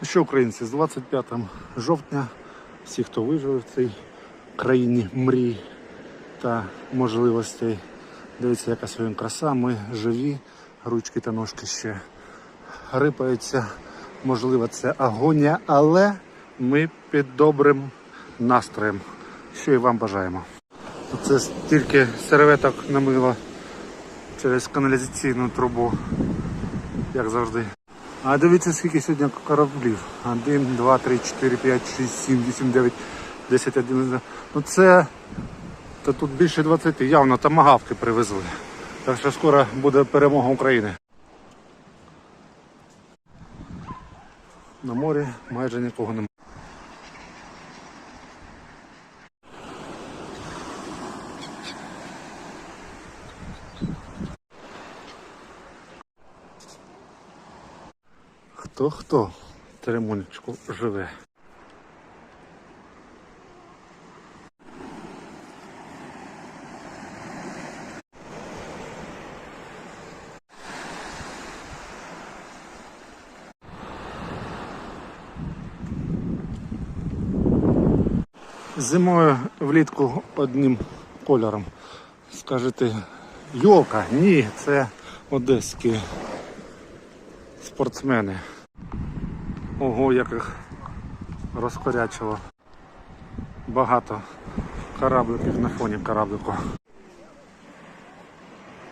Ну що, українці, з 25 жовтня всі, хто вижив в цій країні мрій та можливостей, дивіться, яка сьогодні краса. Ми живі, ручки та ножки ще рипаються. Можливо, це агонія, але ми під добрим настроєм. Що і вам бажаємо. Це стільки серветок намило через каналізаційну трубу, як завжди. А дивіться, скільки сьогодні кораблів. 1, 2, 3, 4, 5, 6, 7, 8, 9, 10, 11. Ну це та тут більше 20. Явно тамагавки привезли. Так що скоро буде перемога України. На морі майже нікого немає. Хто хто в Теремонечку живе? Зимою влітку одним кольором. Скажете, йолка? Ні, це одеські спортсмени. Ого, як їх розкорячило. Багато корабликів на фоні кораблику.